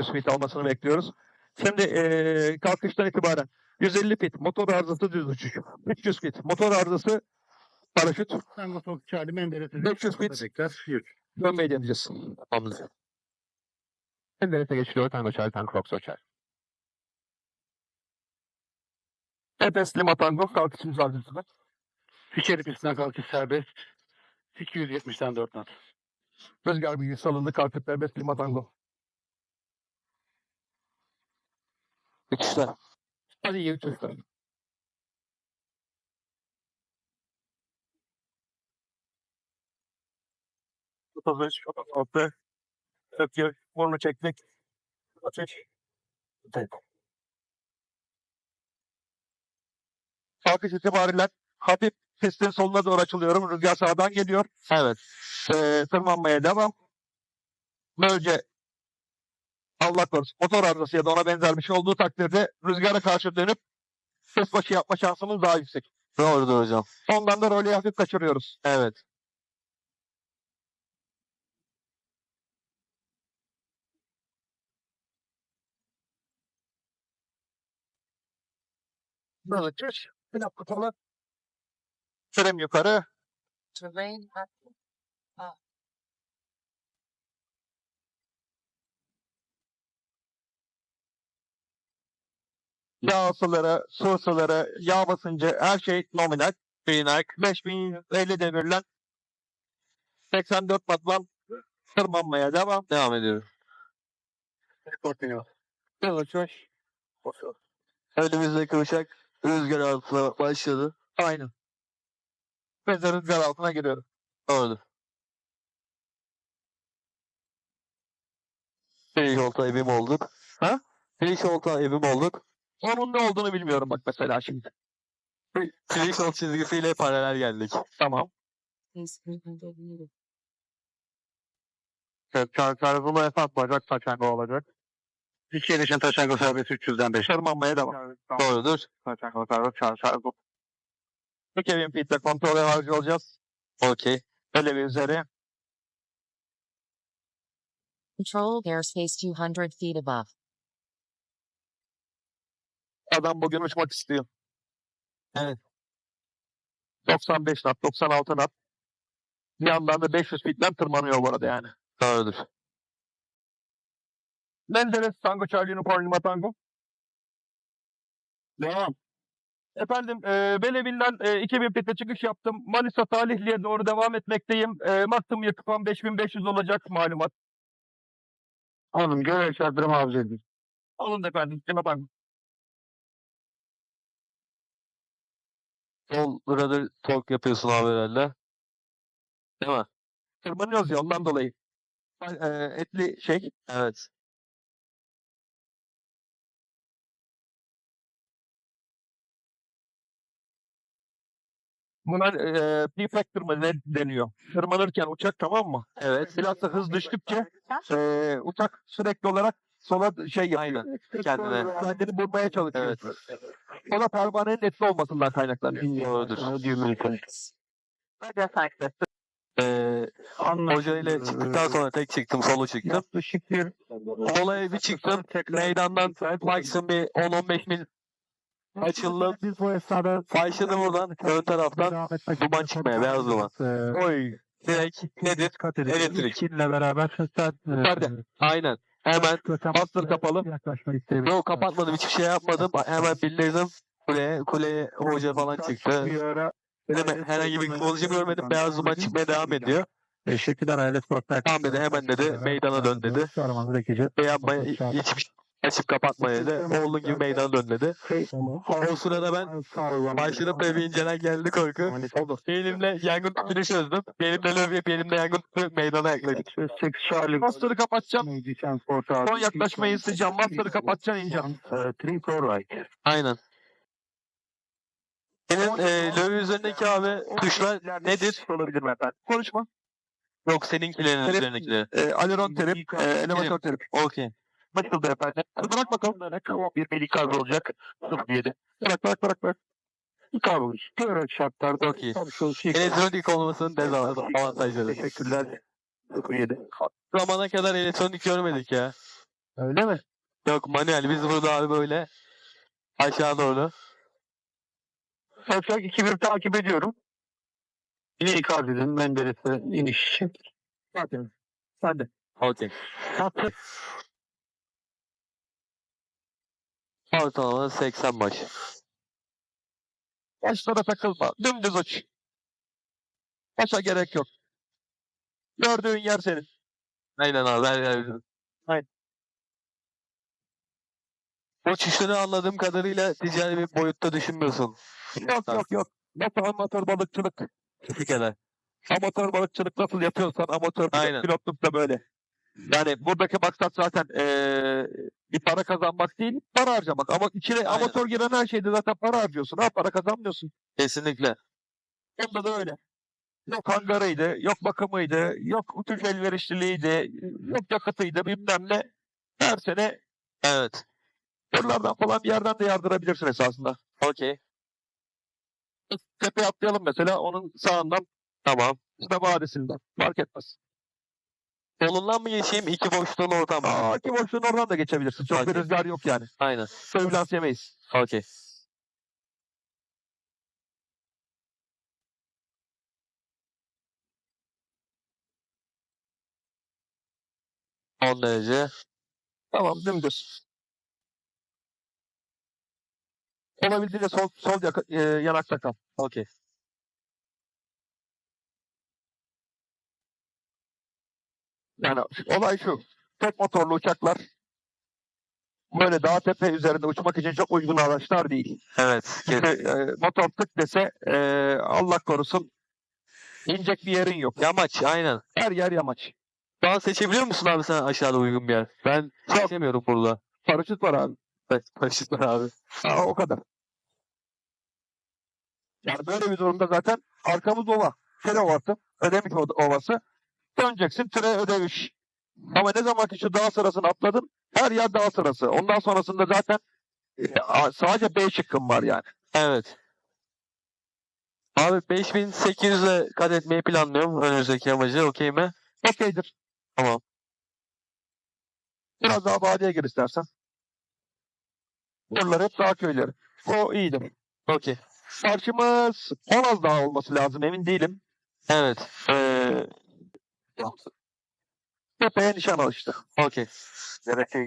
feet almasını bekliyoruz. Şimdi eee kalkıştan itibaren 150 fit motor arızası düz uçuş. 300 fit motor arızası paraşüt. Tango Fox Charlie Menderes'e 500 fit tekrar yürü. dönmeyi deneyeceğiz. Tamamdır. Menderes'e geçiliyor. Tango Charlie, Tango Fox Uçar. Efes Lima Tango kalkış mücadelesi. İçeri pistten kalkış serbest. 270'ten 4 knot. Rüzgar bilgi salındı kalkış serbest Lima Tango. Uçuşlar. Hadi iyi üç, otuz altı, öpüyor, burnu çektik. Ateş. Evet. Kalkış itibariyle hafif pistin soluna doğru açılıyorum. Rüzgar sağdan geliyor. Evet. Ee, tırmanmaya devam. Böylece Allah korusun motor arızası ya da ona benzer bir şey olduğu takdirde rüzgara karşı dönüp ses başı yapma şansımız daha yüksek. Doğrudur hocam. Ondan da rolü hafif kaçırıyoruz. Evet. Böyle çüş. Pilot kapalı. Frem yukarı. terrain at Yağ ısıları, su ısıları, yağ basıncı her şey nominal. Binak. 5050 devirlen 84 batman tırmanmaya devam. Devam ediyorum. Portino. Böyle çüş. Önümüzdeki uçak rüzgar altına başladı. Aynen. Biz de rüzgar altına giriyoruz. Doğrudur. Finish olta evim olduk. Ha? Finish olta evim olduk. Onun ne olduğunu bilmiyorum bak mesela şimdi. Olta çizgisiyle paralel geldik. Tamam. is 300 meters. Evet, çar çarpılı esas bacak taçanga olacak. İçeri için Taşango serbest 300'den 5. Tırmanmaya devam. Doğrudur. Taçanga serbest çar çarpı. Bu Kevin Pete'le kontrol harcı olacağız. Okey. Böyle bir üzeri. Control airspace 200 feet above. Adam bugün uçmak istiyor. Evet. 95 knot, 96 knot. Bir yandan da 500 feet'den tırmanıyor bu arada yani. Doğrudur. Menderes Tango Charlie Unicorn Lima Tango. Devam. Efendim e, Belevin'den e, 2000 feet'e çıkış yaptım. Manisa Talihli'ye doğru devam etmekteyim. E, maksimum yakıtım 5500 olacak malumat. Oğlum görev şartları muhafaza edin. Alın efendim. Lima Tango. Sol rudder tork yapıyorsun abi herhalde. Değil mi? Tırmanıyoruz ya ondan dolayı. E, etli şey. Evet. Buna e, deflector mı ne deniyor? Tırmanırken uçak tamam mı? Evet. Biraz da hız düştükçe e, uçak sürekli olarak sola şey yapıyor. Kendine. Kendini bulmaya çalışıyor. Evet. O da pervanenin etli olmasından kaynaklanıyor. Doğrudur. Ee, hoca ile çıktıktan sonra tek çıktım. Solo çıktım. Olaya bir çıktım. Meydandan maksimum bir 10-15 mil açıldım. Biz bu esnada Başladı buradan ön taraftan duman çıkmaya, beyaz duman. oy. direkt nedir? Elektrik. İlkinle beraber sen Nerede? Aynen. Hemen Bastır kapalı. Yok kapatmadım hiçbir şey yapmadım. Hemen bildirdim. Kuleye, kuleye hoca falan çıktı. Bir ara Dedim herhangi bir kılıcı görmedim. Beyaz duman çıkmaya devam ediyor. Teşekkürler Hayalet Sportlar. Tamam dedi hemen dedi meydana dön dedi. Aramanızı bekleyeceğiz. Şey hiçbir açıp kapatma dedi. Oğlun gibi meydana dön dedi. O sırada ben başladım ve bir incelen geldi korku. Oldu. Elimle yangın tüpünü çözdüm. Elimle löv yapıp elimle yangın tüpü meydana yaklaştık. 8 Charlie. Bastırı kapatacağım. Son yaklaşmayı isteyeceğim. Bastırı kapatacaksın ineceğim. 3 for right. Aynen. Senin e, löv üzerindeki abi tuşlar nedir? Olabilir efendim? Konuşma. Yok seninkilerin üzerindekileri. E, Aleron terip, e, elevatör terip. Okey. Basıldı efendim. Bırak bakalım. Tamam bir melik kablo olacak. 07. Bırak bırak bırak bırak. Kabul. Böyle şartlarda Çok iyi. Elektronik olmasının dezavantajları. Teşekkürler. 07. Zamana kadar elektronik görmedik ya. Öyle mi? Yok manuel. Biz burada abi böyle aşağı doğru. Kavşak 2-1 takip ediyorum. Yine ikaz edin. Menderes'e iniş. Zaten. Sen de. Okey. Ortalama 80 baş. Başlara takılma. Dümdüz uç. Başa gerek yok. Gördüğün yer senin. Aynen abi. Bizim. Aynen. Uçuşunu anladığım kadarıyla ticari bir boyutta düşünmüyorsun. Yok yok yok. Nasıl amatör balıkçılık? Amatör balıkçılık nasıl yapıyorsan amatör Aynen. pilotluk da böyle. Yani buradaki maksat zaten eee, bir para kazanmak değil, para harcamak. Ama içine Aynen. amatör giren her şeyde zaten para harcıyorsun. Ha para kazanmıyorsun. Kesinlikle. Onda da öyle. Yok hangarıydı, yok bakımıydı, yok uçuş elverişliliğiydi, yok yakıtıydı bilmem ne. Her sene Evet. buralardan falan bir yerden de yardırabilirsin esasında. Okey. Tepeye atlayalım mesela onun sağından Tamam. işte vadisinden. Fark etmez. Solundan mı geçeyim? iki boşluğun ortam mı? Aa, ki boşluğun oradan da geçebilirsin. Çok bir Okey. rüzgar yok yani. Aynen. Sövülans yemeyiz. Okey. On derece. Tamam dümdüz. Olabildiğince sol, sol yaka, e, yanakta kal. Okey. Yani olay şu. Tek motorlu uçaklar böyle dağ tepe üzerinde uçmak için çok uygun araçlar değil. Evet. Kes. e, motor tık dese e, Allah korusun inecek bir yerin yok. Yamaç. Aynen. Her yer yamaç. An seçebiliyor musun abi sen aşağıda uygun bir yer? Ben seçemiyorum burada. Paraşüt var abi. Evet. Paraşüt var abi. Ha, o kadar. Yani böyle bir durumda zaten arkamız ova. Tire ovası. Ödemiş ova- ovası. Döneceksin tire ödemiş. Ama ne zaman ki şu dağ sırasını atladın her yer dağ sırası. Ondan sonrasında zaten e, sadece B şıkkım var yani. Evet. Abi 5800'e kat etmeyi planlıyorum önümüzdeki amacı. Okey mi? Okeydir. Tamam. Biraz daha vadiye gir istersen. Buralar hep dağ köyleri. O iyidir. Okey. Karşımız Honaz Dağı olması lazım emin değilim. Evet. Ee, tepeye nişan al işte. Okey.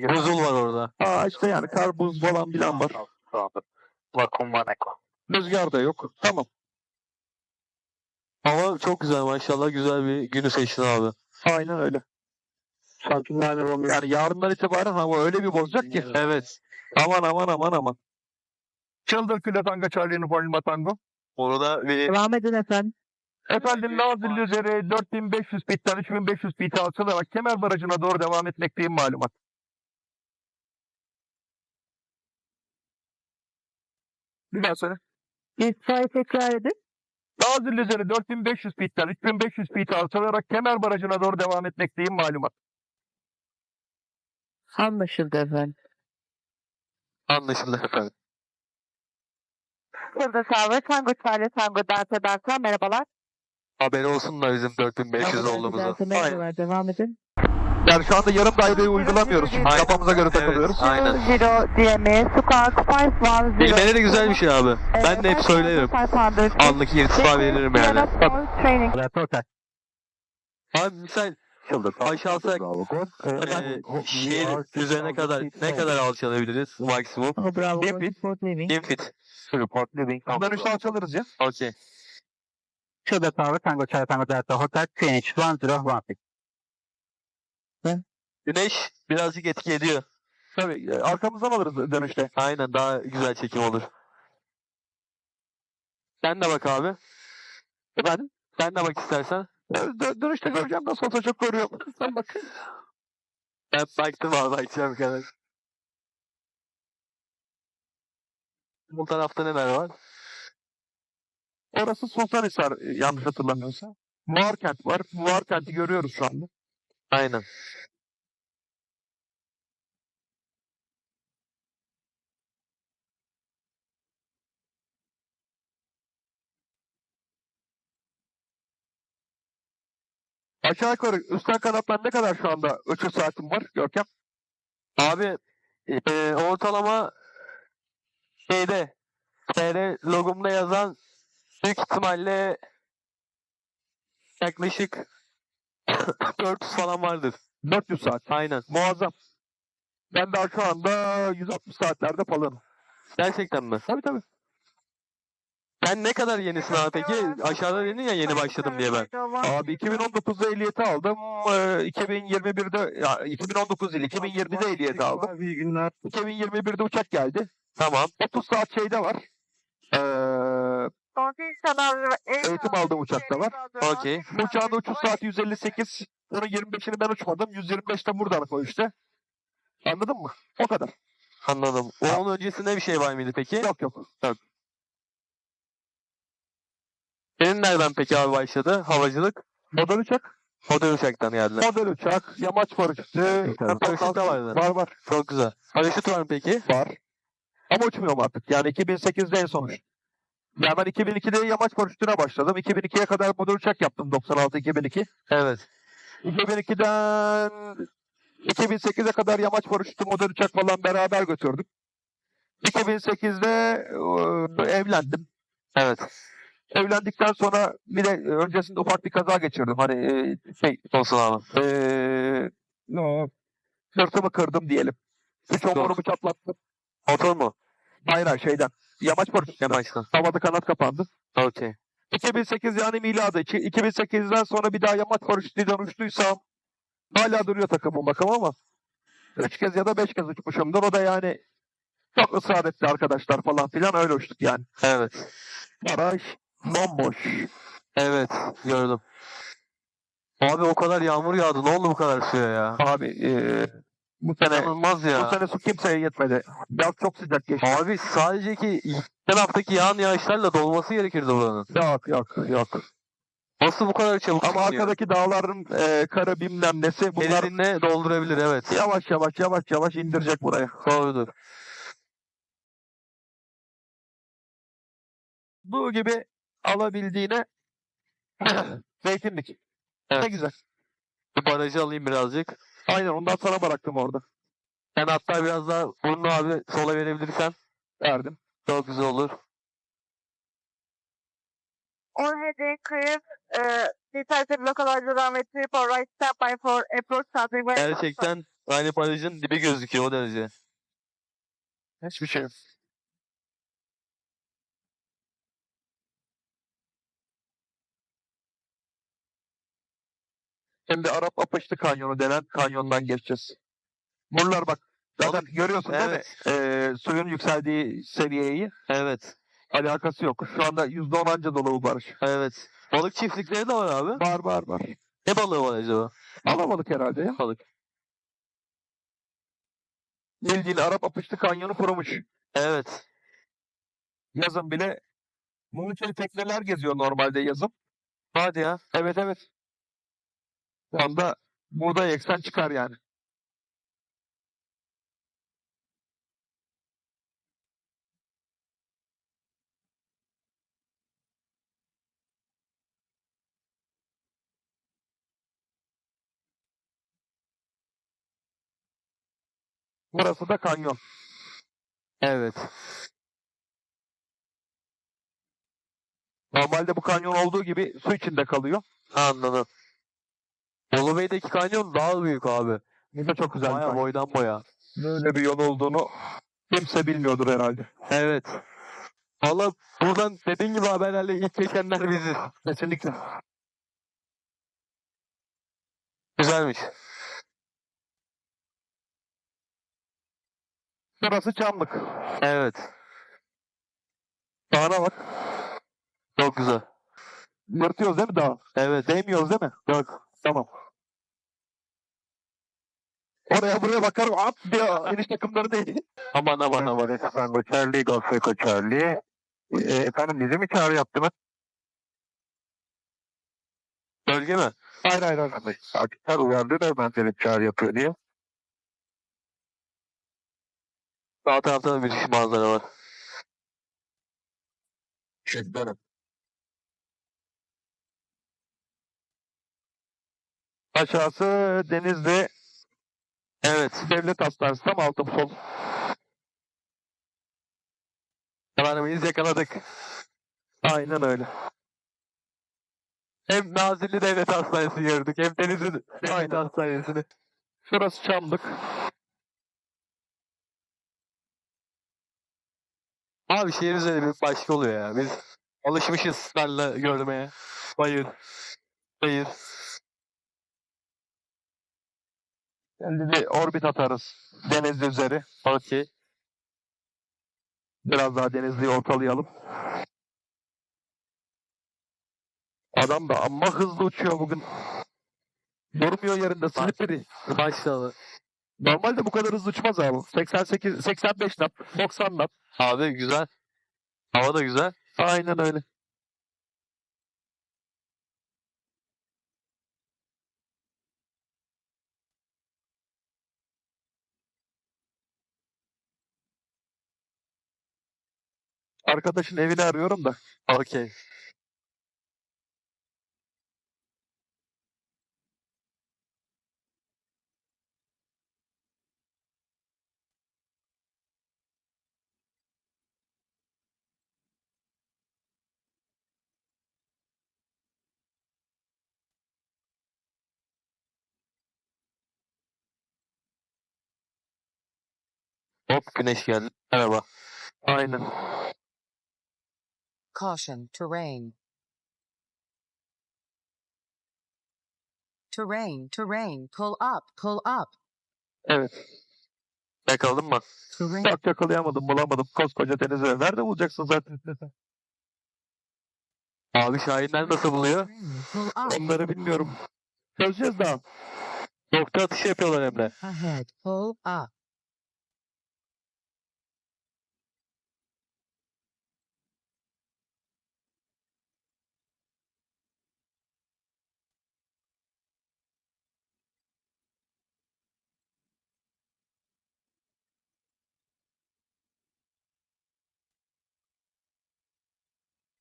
Buzul var orada. Aa işte yani kar, buz falan filan var. Vakum vaneko. Rüzgar da yok. Tamam. Ama çok güzel maşallah. Güzel bir günü seçtin abi. Aynen öyle. Sakinlerle Romeo. Yani yarından itibaren hava öyle bir bozacak ki. Evet. Aman aman aman aman. Çıldır küle tanga Charlie Uniform Tango. Orada bir Devam edin efendim. Efendim Nazilli üzeri 4500 fitten 3500 fite açılarak Kemer Barajı'na doğru devam etmekteyim malumat. Bir daha söyle. İrtifayı tekrar edin. Nazilli üzeri 4500 fitten 3500 fite açılarak Kemer Barajı'na doğru devam etmekteyim malumat. Anlaşıldı efendim. anlaşıldı efendim. Burada Sağ Tango Charlie Tango Delta Delta merhabalar. Haberi olsun da bizim 4500 olduğumuzu. Merhabalar devam edin. Yani şu anda yarım daireyi uygulamıyoruz. Aynen. Kafamıza göre Evet, takılıyoruz. aynen. Zero DME Squawk 510. Bilmeleri güzel bir şey abi. Ben de hep söylerim. 500. Anlık irtifa veririm yani. Training. Abi misal baş alsak eee şehir üzerine kadar ne kadar alçalabiliriz maksimum? Sport living. Infit. Dönüşte açılırız ya. Okey. Şurada Tango Tango Charlie Tango Delta Hotel Finish 1016. Güneş birazcık etki ediyor. Tabii e, arkamızdan alırız dönüşte. Aynen daha güzel çekim olur. Sen de bak abi. Efendim? Sen de bak istersen. Dö- dönüşte göreceğim nasıl olsa çok görüyorum. Sen bak. Ben baktım abi bakacağım kadar. Bu tarafta neler var? Orası Sultanhisar e, yanlış hatırlamıyorsam. Muarkent var. Muarkent'i görüyoruz şu anda. Aynen. Aşağı yukarı üstten kanattan ne kadar şu anda uçuş saatim var Görkem? Abi e, ortalama şeyde TR logomda yazan büyük ihtimalle yaklaşık 400 falan vardır. 400 saat. Aynen. Muazzam. Ben daha şu anda 160 saatlerde falanım. Gerçekten mi? Tabii tabii. Sen ne kadar yenisin abi peki? Aşağıda dedin ya yeni başladım diye ben. Abi 2019'da ehliyeti aldım. Ee, 2021'de ya 2019 değil 2020'de ehliyeti aldım. İyi günler. 2021'de uçak geldi. Tamam. 30 saat şeyde var. Ee, eğitim aldığım uçakta var. Okey. Uçağın uçuş saati 158. Onun 25'ini ben uçmadım. 125 de buradan koy işte. Anladın mı? O kadar. Anladım. Onun öncesinde bir şey var mıydı peki? Yok yok. Senin nereden peki abi başladı havacılık? Model uçak. Model uçaktan geldiler. Model uçak. Yamaç paraşütü. Paraşüt de vardı. Var var. Çok güzel. Paraşüt var mı peki? Var. Ama uçmuyorum artık. Yani 2008'de en son uçtum. Ya ben 2002'de yamaç paraşütüne başladım. 2002'ye kadar model uçak yaptım. 96-2002. Evet. 2002'den 2008'e kadar yamaç paraşütü model uçak falan beraber götürdüm. 2008'de e, evlendim. Evet. Evlendikten sonra bir de öncesinde ufak bir kaza geçirdim. Hani e, şey Olsun abi. e, no, sırtımı kırdım diyelim. Üç omurumu çatlattım. Motor mu? Hayır hayır şeyden. Yamaç paraşütü. Yamaçtan. Havada kanat kapandı. Okey. 2008 yani miladı. İki- 2008'den sonra bir daha yamaç paraşütüyle uçtuysam hala duruyor takımın bakım ama üç kez ya da beş kez uçmuşumdur. O da yani çok ısrar etti arkadaşlar falan filan öyle uçtuk yani. Evet. Baraj bomboş. Evet. Gördüm. Abi o kadar yağmur yağdı. Ne oldu bu kadar suya ya? Abi eee, bu sene İnanılmaz ya. bu sene su kimseye yetmedi. Yaz çok sıcak geçti. Abi sadece ki geçen haftaki yağan yağışlarla dolması gerekirdi buranın. Yok yok yok. Nasıl bu kadar çabuk Ama sunuyor? arkadaki dağların eee karı bilmem nesi bunlar Derinle doldurabilir evet. yavaş yavaş yavaş yavaş indirecek buraya. Doğrudur. Bu gibi alabildiğine zeytinlik. Evet. Ne güzel. Bu barajı alayım birazcık. Aynen ondan sana bıraktım orada. Sen hatta biraz daha bunu abi sola verebilirsen Verdim. çok güzel olur. Already clear uh, decisive localizer runway 3 for right step by for approach by Gerçekten aynı barajın dibi gözüküyor o derece. Hiçbir şey yok. Şimdi Arap Apaçlı Kanyonu denen kanyondan geçeceğiz. Buralar bak. Zaten görüyorsun değil mi? Ee, suyun yükseldiği seviyeyi. Evet. Alakası yok. Şu anda %10 anca dolu bu barış. Evet. Balık çiftlikleri de var abi. Var var var. Ne balığı var acaba? Alamadık herhalde ya. Balık. Bildiğin Arap Apışlı Kanyonu kurumuş. Evet. Yazın bile için tekneler geziyor normalde yazın. Hadi ya. Evet evet. Şu anda burada eksen çıkar yani. Burası da kanyon. Evet. Normalde bu kanyon olduğu gibi su içinde kalıyor. Anladım. Bolu Bey'deki kanyon daha büyük abi. Bu da çok güzel. bir Baya kanyon. boydan boya. Böyle bir yol olduğunu kimse bilmiyordur herhalde. Evet. Valla buradan dediğin gibi haberlerle ilk geçenler biziz. Kesinlikle. Güzelmiş. Burası Çamlık. Evet. Dağına bak. Çok güzel. Yırtıyoruz değil mi dağı? Evet. Değmiyoruz değil mi? Yok. Tamam. Oraya buraya bakarım. At diyor. Eniş takımları değil. Aman aman aman. Efendim Golf Echo Charlie. E, efendim bize mi çağrı yaptınız? Bölge mi? Hayır hayır hayır. Akitler uyardı da ben seni çağrı yapıyor diye. Sağ tarafta da müthiş manzara var. Teşekkür ederim. Aşağısı Denizli Evet. Devlet Hastanesi tam altın sol. Efendimiz yakaladık. Aynen öyle. Hem Nazilli Devlet Hastanesi'ni gördük hem Denizli Devlet Hastanesi'ni. Şurası Çamlık. Abi şehir üzeri bir başka oluyor ya. Biz alışmışız benle görmeye. Bayır. Bayır. Bir orbit atarız. Denizli üzeri. Okey. Biraz daha Denizli'yi ortalayalım. Adam da amma hızlı uçuyor bugün. Durmuyor yerinde slippery. Başladı. Normalde bu kadar hızlı uçmaz abi. 88, 85 knot, 90 knot. Abi güzel. Hava da güzel. Aynen öyle. Arkadaşın evini arıyorum da. Okey. Hop güneş geldi. Merhaba. Aynen. Caution, terrain. Terrain, terrain, pull up, pull up. Evet. Yakaladın mı? Terrain, Bak yakalayamadım, bulamadım. Koskoca denizi. Nerede bulacaksın zaten? Abi şahinler nasıl buluyor? terrain, pull up. Onları bilmiyorum. Çözeceğiz daha. Nokta atışı yapıyorlar Emre. Ahead, pull up.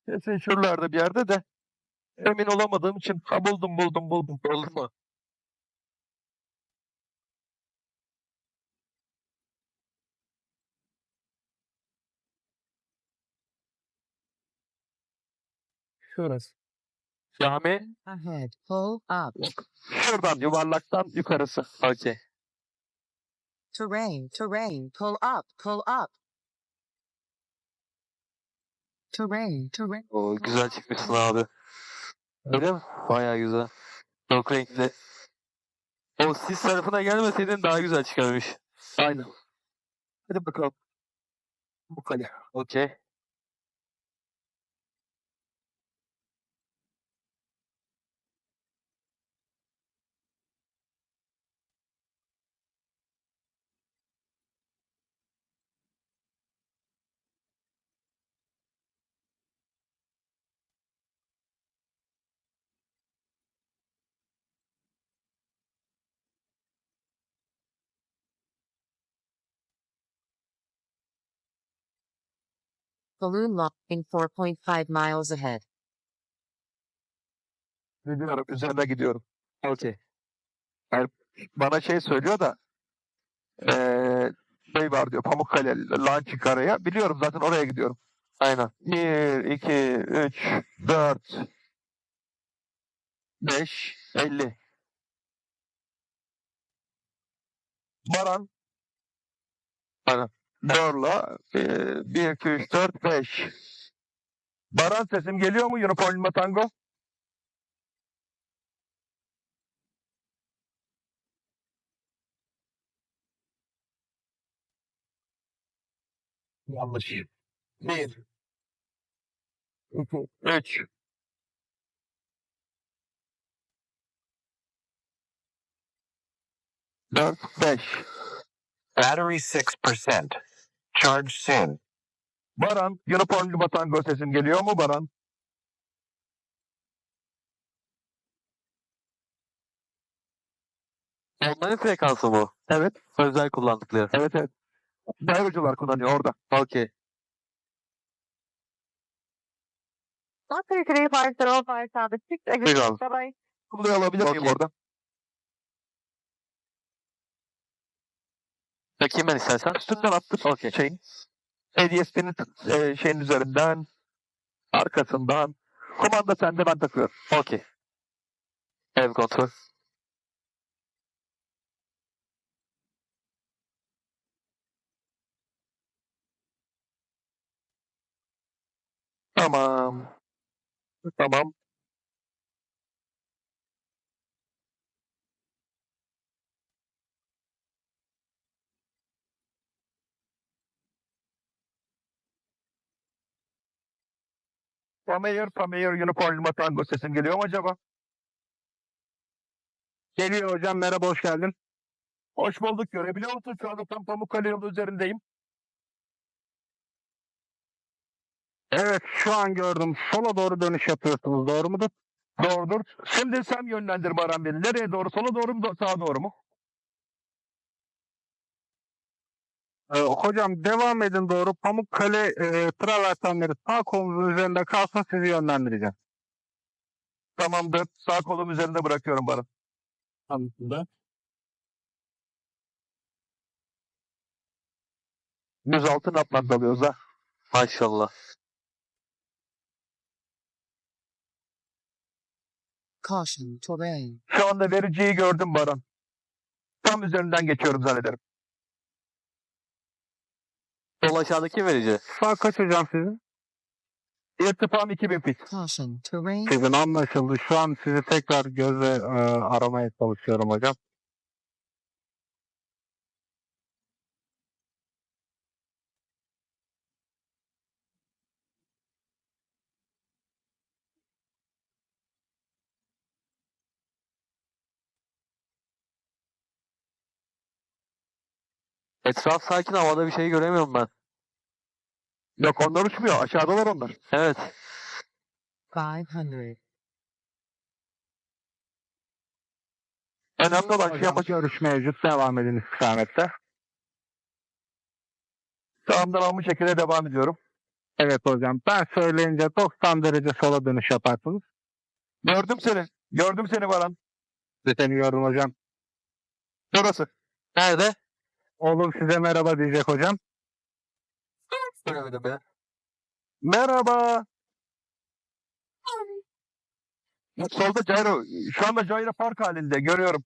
Kesin şuralarda bir yerde de emin olamadığım için ha buldum buldum buldum. Oldu mu? Şurası. Cami. Ahead, pull up. Şuradan yuvarlaktan yukarısı. Okey. Terrain, terrain, pull up, pull up. Terrain, terrain. O güzel çıkmışsın abi. Öyle mi? Baya güzel. Çok renkli. O sis tarafına gelmeseydin daha güzel çıkarmış. Aynen. Hadi bakalım. Bu kale. Okey. Balloon launching 4.5 miles ahead. Biliyorum üzerine gidiyorum. Okey. Bana şey söylüyor da eee şey var diyor Pamukkale Launching araya. Biliyorum zaten oraya gidiyorum. Aynen. 1, 2, 3, 4, 5, 50. Baran. Aynen. Dorla. 1, 2, 3, 4, 5. Baran sesim geliyor mu Unicorn Tango? Yanlış. 1, 2, 3, dört, beş. Battery 6%. Charge soon. Baran, Unicorn Lima Tango sesim geliyor mu Baran? Onların frekansı bu. Evet, Özel kullandıkları. evet, evet. Dayıcılar kullanıyor orada. Okey. One three three five zero five seven six. Exit. Buyur abi. Bye bye. Kumluyu alabilir miyim Okey. oradan? Bakayım ben istersen. Üstünden attık Okey. şeyin. Hediyesinin e, şeyin üzerinden. Arkasından. Kumanda sende ben takıyorum. Okey. Ev kontrol. Tamam. Tamam. Pameyer, Pameyer Unicorn Tango sesim geliyor mu acaba? Geliyor hocam. Merhaba hoş geldin. Hoş bulduk. Görebiliyor musun? Şu anda tam Pamukkale yolu üzerindeyim. Evet şu an gördüm. Sola doğru dönüş yapıyorsunuz. Doğru mudur? Doğrudur. Şimdi sen yönlendir Baran beni. Nereye doğru? Sola doğru mu? Sağa doğru mu? Ee, hocam devam edin doğru. Pamukkale e, travertenleri sağ kolunuzun üzerinde kalsın sizi yönlendireceğim. Tamamdır. Sağ kolum üzerinde bırakıyorum Baran. Anlaşıldı. 106 naplan dalıyoruz ha. Maşallah. Caution, terrain. Şu anda vericiyi gördüm Baran. Tam üzerinden geçiyorum zannederim. Sol aşağıdaki verici. Sağ kaç hocam sizin? İrtifam 2000 fit. Caution, terrain. Sizin anlaşıldı. Şu an sizi tekrar gözle e, aramaya çalışıyorum hocam. Etraf sakin havada bir şey göremiyorum ben. Yok onlar uçmuyor. Aşağıdalar onlar. Evet. 500. Önemli olan şey Hocam ama görüş mevcut. Devam edin istikamette. sağımdan almış şekilde devam ediyorum. Evet hocam. Ben söyleyince 90 derece sola dönüş yaparsınız. Gördüm seni. Gördüm seni Baran. Seni gördüm hocam. Şurası. Nerede? Oğlum size merhaba diyecek hocam. Ya. Merhaba. Solda Cairo. Şu anda Cairo park halinde. Görüyorum.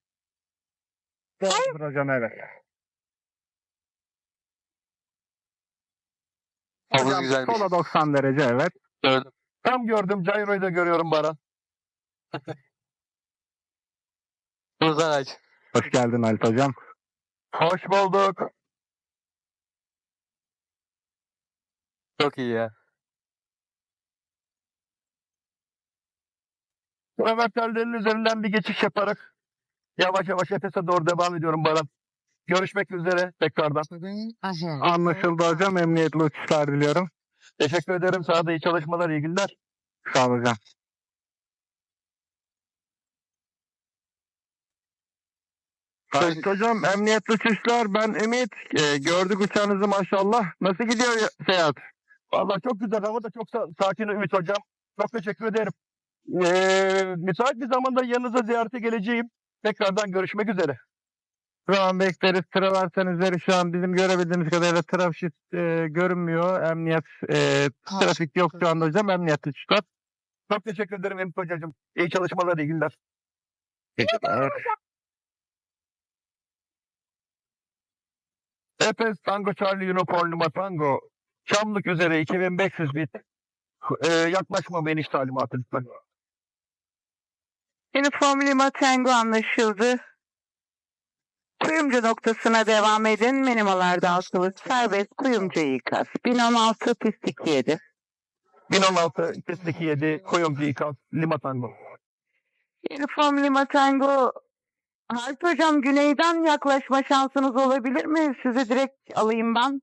Doğrudur hocam evet. Havuz Hocam güzelmiş. sola 90 derece evet. Gördüm. Tam gördüm. Cairo'yu da görüyorum Baran. Aç. Hoş geldin Halit hocam. Hoş bulduk. Çok iyi ya. Travertenlerin üzerinden bir geçiş yaparak yavaş yavaş Efes'e doğru devam ediyorum Baran. Görüşmek üzere tekrardan. Anlaşıldı hocam. Emniyetli uçuşlar diliyorum. Teşekkür ederim. Sana da iyi çalışmalar, iyi günler. Sağ olun hocam. Sayın hocam, emniyetli uçuşlar. Ben Ümit. Ee, gördük uçağınızı maşallah. Nasıl gidiyor ya- seyahat? Vallahi çok güzel. Hava da çok sa- sakin Ümit hocam. Çok teşekkür ederim. Ee, müsait bir zamanda yanınıza ziyarete geleceğim. Tekrardan görüşmek üzere. Şu an bekleriz. Traversen üzeri şu an bizim görebildiğimiz kadarıyla trafik e, görünmüyor. Emniyet e, trafik yok şu anda hocam. Emniyetli uçuşlar. Çok teşekkür ederim Ümit hocacığım. İyi çalışmalar, iyi günler. Evet. Efes Tango Charlie Unicorn Lima Tango. Çamlık üzere 2500 bit. Ee, yaklaşma iniş talimatı lütfen. Uniform Lima Tango anlaşıldı. Kuyumcu noktasına devam edin. Minimalarda asılı serbest kuyumcu ikaz. 1016 pislik 7. 1016 Pislik 7 Koyumcu İkaz Lima Tango. Uniform Lima Tango. Halit Hocam güneyden yaklaşma şansınız olabilir mi? Sizi direkt alayım ben.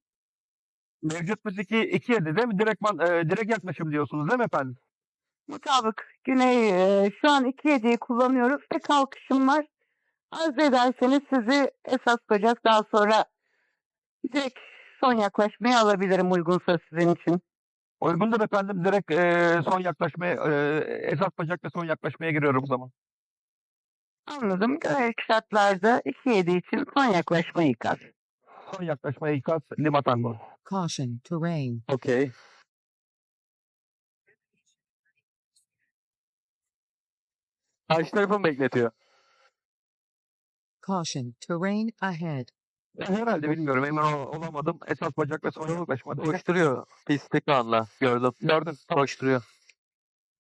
Mevcut müzik 2 7 değil mi? Direktman, e, direkt yaklaşım diyorsunuz değil mi efendim? Mutabık güney e, şu an 2.7'yi kullanıyoruz ve kalkışım var. Arz ederseniz sizi esas bacak daha sonra direkt son yaklaşmaya alabilirim uygunsa sizin için. Uygundur efendim. Direkt e, son yaklaşmaya, e, esas bacakla son yaklaşmaya giriyorum o zaman. Anladım. Görev şartlarda 2.7 için son yaklaşma ikaz. Son yaklaşma ikaz Lima Tango. Caution, terrain. Okey. Karşı tarafı mı bekletiyor? Caution, terrain ahead. Herhalde bilmiyorum emin ol- olamadım. Esas bacak ve son yaklaşma. Koşturuyor. Pislik anla. Gördüm. Gördün. Koşturuyor.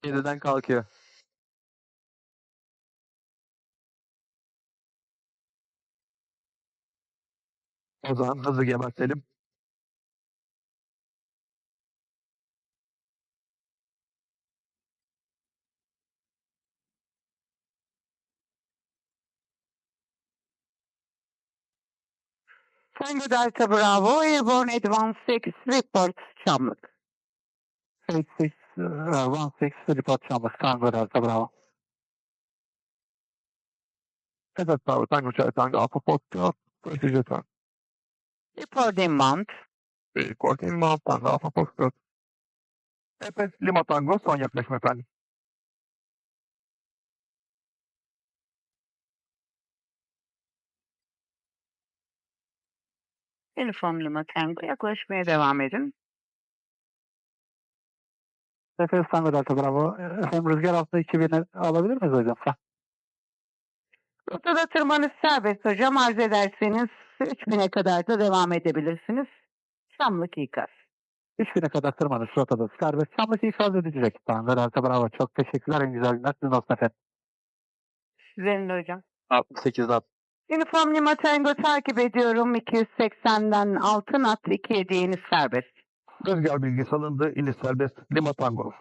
Geriden kalkıyor. O zaman hızlı gebertelim. Tango Delta Bravo, Airborne Advance 6, report Çamlık. 86, uh, 16 report Çamlık. Tango Delta Bravo. Evet Bravo Tango Charlie Tango Alpha Foxtrot. Procedure turn. Report inbound. Report inbound Tango Alpha Foxtrot. Efes Lima Tango son yaklaşma efendim. Uniform Lima Tango yaklaşmaya devam edin. Efes Tango Delta Bravo. Hem rüzgar altında 2000'e alabilir miyiz hocam? Rotada tırmanış serbest hocam. Arz ederseniz 3000'e kadar da devam edebilirsiniz. Çamlık ikaz. 3000'e kadar tırmanış rotada serbest. Çamlık ikaz edilecek. Tango Delta Bravo. Çok teşekkürler. En güzel günler. Sizin olsun efendim. Sizlerin de hocam. 68 at. Uniform Lima Tango takip ediyorum. 280'den 6 nat 2 hediyeniz serbest. Rüzgar bilgisi alındı. İniş serbest. Lima Tango.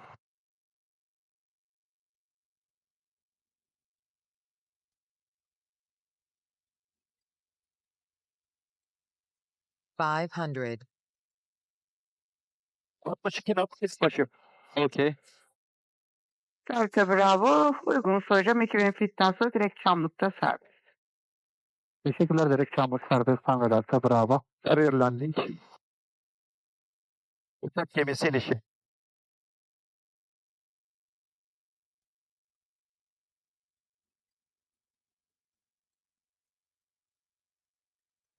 Five hundred. 62 nat sis başı. Okey. Delta Bravo. Uygun hocam 2000 fitten sonra direkt Çamlık'ta serbest. Teşekkürler direkt Çamlık serbest. Tango Delta Bravo. Carrier landing. Uçak gemisi inişi.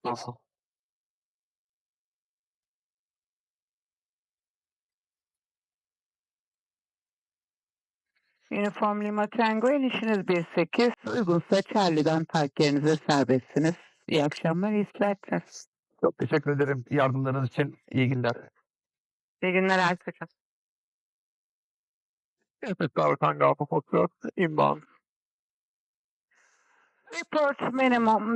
Nasıl? Uniform Lima Tango inişiniz 1.8. Uygunsa Charlie'den park yerinize serbestsiniz. İyi akşamlar, iyi istirahatler. Çok teşekkür ederim yardımlarınız için. İyi günler. İyi günler Hocam. Efes Bravo Tango Alpha Foxtrot. Inbound. Report minimum